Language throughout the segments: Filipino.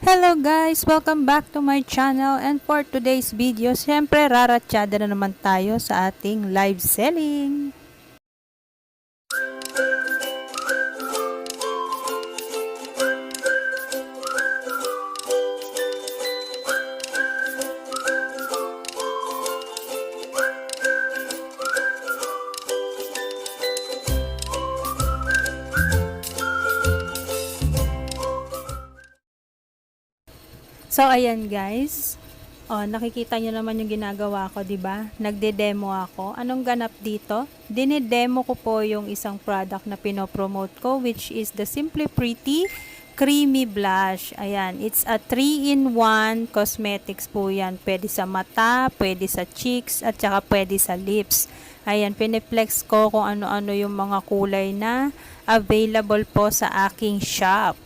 Hello guys! Welcome back to my channel and for today's video, syempre raratsyada na naman tayo sa ating live selling. So ayan guys, oh, nakikita nyo naman yung ginagawa ko, di ba? Nagde-demo ako. Anong ganap dito? Dinidemo ko po yung isang product na pinopromote ko which is the Simply Pretty Creamy Blush. Ayan, it's a 3-in-1 cosmetics po yan. Pwede sa mata, pwede sa cheeks, at saka pwede sa lips. Ayan, piniplex ko kung ano-ano yung mga kulay na available po sa aking shop.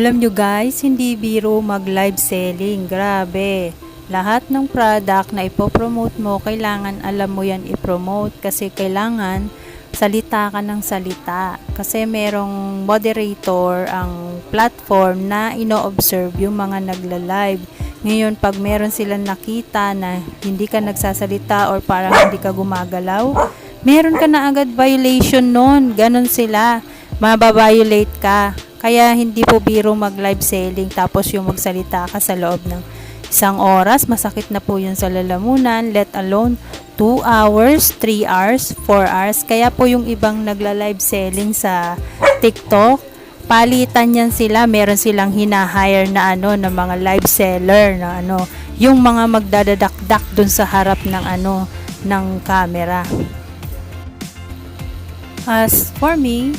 Alam nyo guys, hindi biro mag live selling. Grabe. Lahat ng product na ipopromote mo, kailangan alam mo yan ipromote kasi kailangan salita ka ng salita. Kasi merong moderator ang platform na ino-observe yung mga nagla-live. Ngayon, pag meron silang nakita na hindi ka nagsasalita or parang hindi ka gumagalaw, meron ka na agad violation nun. Ganon sila. Mababiolate ka. Kaya hindi po biro mag live selling tapos yung magsalita ka sa loob ng isang oras. Masakit na po yun sa lalamunan. Let alone 2 hours, 3 hours, 4 hours. Kaya po yung ibang nagla-live selling sa TikTok, palitan yan sila. Meron silang hina-hire na ano, na mga live seller na ano, yung mga magdadadakdak dun sa harap ng ano, ng camera. As for me,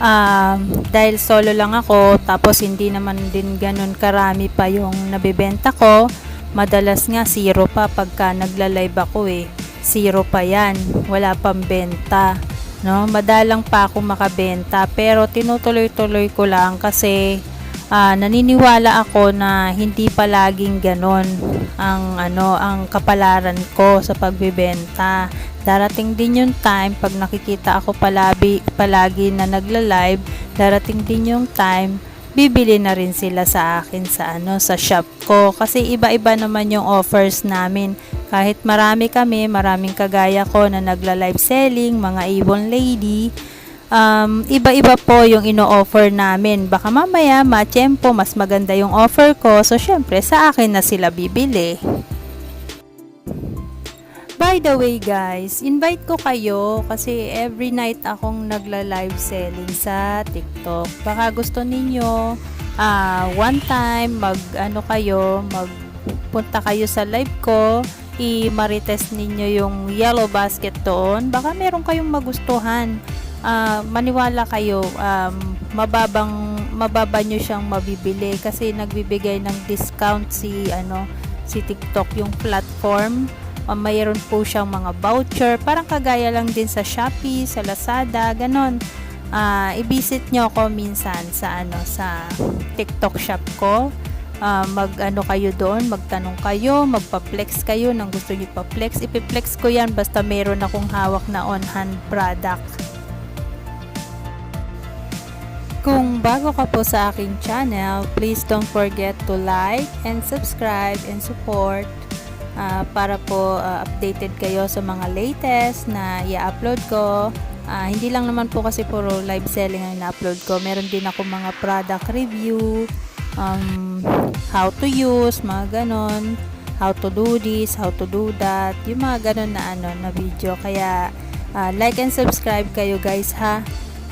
um, dahil solo lang ako, tapos hindi naman din ganun karami pa yung nabibenta ko, madalas nga zero pa pagka nagla-live ako eh. Zero pa yan, wala pang benta. No, madalang pa ako makabenta pero tinutuloy-tuloy ko lang kasi ah, naniniwala ako na hindi palaging ganon ang ano ang kapalaran ko sa pagbebenta. Darating din yung time pag nakikita ako palabi, palagi na nagla-live, darating din yung time bibili na rin sila sa akin sa ano sa shop ko kasi iba-iba naman yung offers namin. Kahit marami kami, maraming kagaya ko na nagla-live selling, mga Avon lady, um, iba-iba po yung ino-offer namin. Baka mamaya, ma-tempo, mas maganda yung offer ko. So, syempre, sa akin na sila bibili. By the way guys, invite ko kayo kasi every night akong nagla-live selling sa TikTok. Baka gusto ninyo ah one time mag ano kayo, magpunta kayo sa live ko, i-marites ninyo yung yellow basket doon. Baka meron kayong magustuhan. Ah, maniwala kayo, um, mababang mababa nyo siyang mabibili kasi nagbibigay ng discount si ano si TikTok yung platform uh, mayroon po siyang mga voucher, parang kagaya lang din sa Shopee, sa Lazada, ganon. Uh, i-visit nyo ako minsan sa ano sa TikTok shop ko. Uh, mag ano kayo doon, magtanong kayo, magpa-flex kayo nang gusto niyo pa-flex. Ipi-flex ko 'yan basta meron akong hawak na on-hand product. Kung bago ka po sa aking channel, please don't forget to like and subscribe and support uh, para po uh, updated kayo sa mga latest na i-upload ko. Uh, hindi lang naman po kasi puro live selling ang na-upload ko. Meron din ako mga product review, um, how to use, mga ganon, how to do this, how to do that, yung mga ganon na ano na video. Kaya uh, like and subscribe kayo guys ha.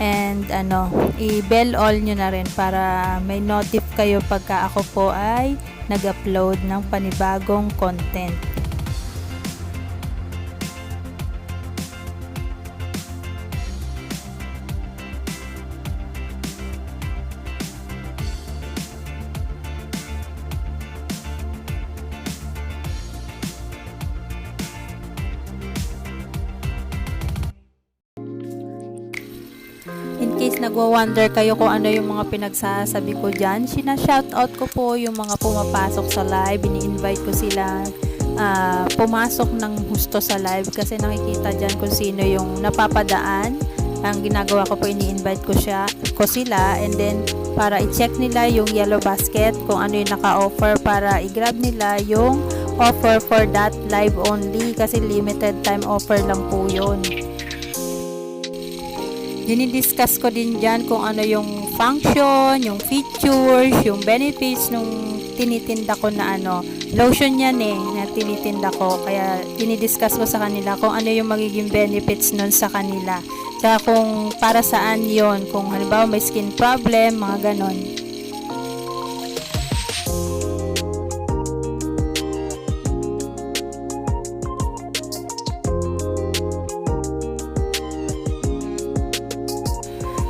And ano, i-bell all nyo na rin para may notif kayo pagka ako po ay nag-upload ng panibagong content. Case nagwa-wonder kayo kung ano yung mga pinagsasabi ko dyan, sina-shoutout ko po yung mga pumapasok sa live, ini-invite ko sila uh, pumasok ng husto sa live kasi nakikita dyan kung sino yung napapadaan. Ang ginagawa ko po, ini-invite ko siya, ko sila. And then para i-check nila yung yellow basket kung ano yung naka-offer para i-grab nila yung offer for that live only. Kasi limited time offer lang po yun dinidiscuss ko din dyan kung ano yung function, yung features, yung benefits nung tinitinda ko na ano. Lotion yan eh, na tinitinda ko. Kaya dinidiscuss ko sa kanila kung ano yung magiging benefits nun sa kanila. Tsaka kung para saan yon Kung halimbawa may skin problem, mga ganon.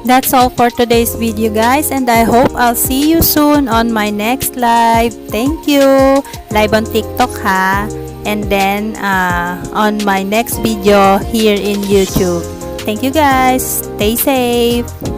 That's all for today's video guys and I hope I'll see you soon on my next live. Thank you! Live on TikTok ha. And then uh, on my next video here in YouTube. Thank you guys. Stay safe.